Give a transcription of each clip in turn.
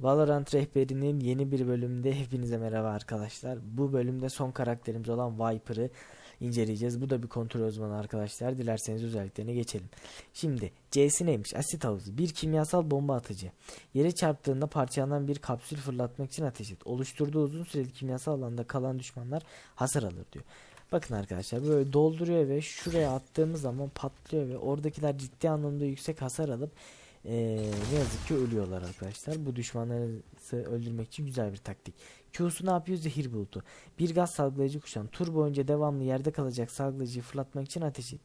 Valorant rehberinin yeni bir bölümünde hepinize merhaba arkadaşlar. Bu bölümde son karakterimiz olan Viper'ı inceleyeceğiz. Bu da bir kontrol uzmanı arkadaşlar. Dilerseniz özelliklerine geçelim. Şimdi C'si neymiş? Asit havuzu. Bir kimyasal bomba atıcı. Yere çarptığında parçalanan bir kapsül fırlatmak için ateş et. Oluşturduğu uzun süreli kimyasal alanda kalan düşmanlar hasar alır diyor. Bakın arkadaşlar böyle dolduruyor ve şuraya attığımız zaman patlıyor ve oradakiler ciddi anlamda yüksek hasar alıp ee, ne yazık ki ölüyorlar arkadaşlar. Bu düşmanları öldürmek için güzel bir taktik. Q'su ne yapıyor? Zehir bulutu. Bir gaz salgılayıcı kuşan. Tur boyunca devamlı yerde kalacak salgılayıcıyı fırlatmak için ateş et.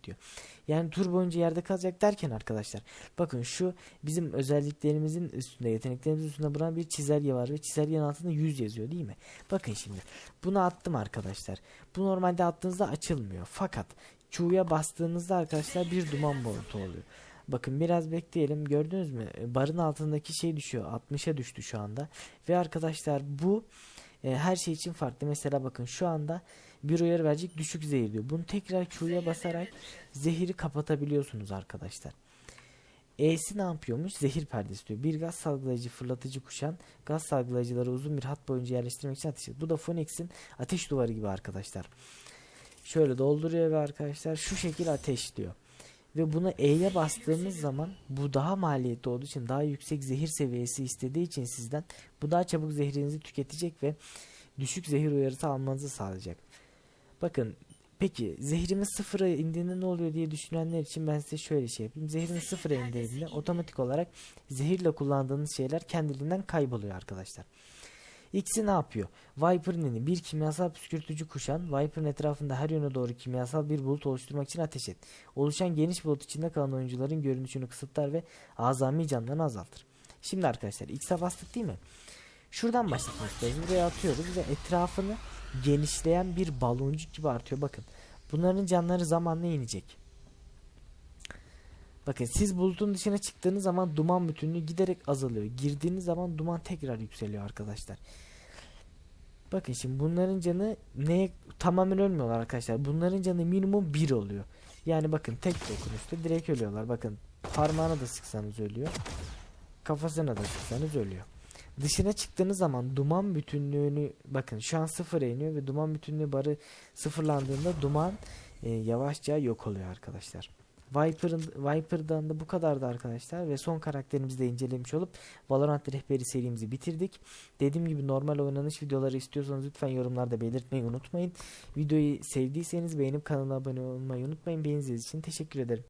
Yani tur boyunca yerde kalacak derken arkadaşlar. Bakın şu bizim özelliklerimizin üstünde, yeteneklerimizin üstünde bulunan bir çizelge var ve çizelgenin altında 100 yazıyor değil mi? Bakın şimdi. Bunu attım arkadaşlar. Bu normalde attığınızda açılmıyor. Fakat Q'ya bastığınızda arkadaşlar bir duman bulutu oluyor. Bakın biraz bekleyelim. Gördünüz mü? E, Barın altındaki şey düşüyor. 60'a düştü şu anda. Ve arkadaşlar bu e, her şey için farklı. Mesela bakın şu anda bir uyarı verecek düşük zehir diyor. Bunu tekrar Q'ya basarak zehiri kapatabiliyorsunuz arkadaşlar. E'si ne yapıyormuş? Zehir perdesi diyor. Bir gaz salgılayıcı fırlatıcı kuşan gaz salgılayıcıları uzun bir hat boyunca yerleştirmek için ateş ediyor. Bu da Phoenix'in ateş duvarı gibi arkadaşlar. Şöyle dolduruyor ve arkadaşlar şu şekil ateşliyor. Ve bunu E'ye bastığımız zaman bu daha maliyetli olduğu için daha yüksek zehir seviyesi istediği için sizden bu daha çabuk zehrinizi tüketecek ve düşük zehir uyarısı almanızı sağlayacak. Bakın peki zehrimiz sıfıra indiğinde ne oluyor diye düşünenler için ben size şöyle şey yapayım. Zehriniz sıfıra indiğinde otomatik olarak zehirle kullandığınız şeyler kendiliğinden kayboluyor arkadaşlar. X'i ne yapıyor? Viper'ın bir kimyasal püskürtücü kuşan, Viper'ın etrafında her yöne doğru kimyasal bir bulut oluşturmak için ateş et. Oluşan geniş bulut içinde kalan oyuncuların görünüşünü kısıtlar ve azami canlarını azaltır. Şimdi arkadaşlar X'e bastık değil mi? Şuradan başlatmak istiyoruz. Buraya atıyoruz ve etrafını genişleyen bir baloncuk gibi artıyor. Bakın bunların canları zamanla inecek. Bakın siz bulutun dışına çıktığınız zaman duman bütünlüğü giderek azalıyor. Girdiğiniz zaman duman tekrar yükseliyor arkadaşlar. Bakın şimdi bunların canı neye tamamen ölmüyorlar arkadaşlar. Bunların canı minimum 1 oluyor. Yani bakın tek dokunuşta direkt ölüyorlar. Bakın parmağına da sıksanız ölüyor. Kafasına da sıksanız ölüyor. Dışına çıktığınız zaman duman bütünlüğünü bakın şu an sıfıra iniyor ve duman bütünlüğü barı sıfırlandığında duman e, yavaşça yok oluyor arkadaşlar. Viper'ın Viper'dan da bu kadardı arkadaşlar ve son karakterimizi de incelemiş olup Valorant rehberi serimizi bitirdik. Dediğim gibi normal oynanış videoları istiyorsanız lütfen yorumlarda belirtmeyi unutmayın. Videoyu sevdiyseniz beğenip kanala abone olmayı unutmayın. Beğendiğiniz için teşekkür ederim.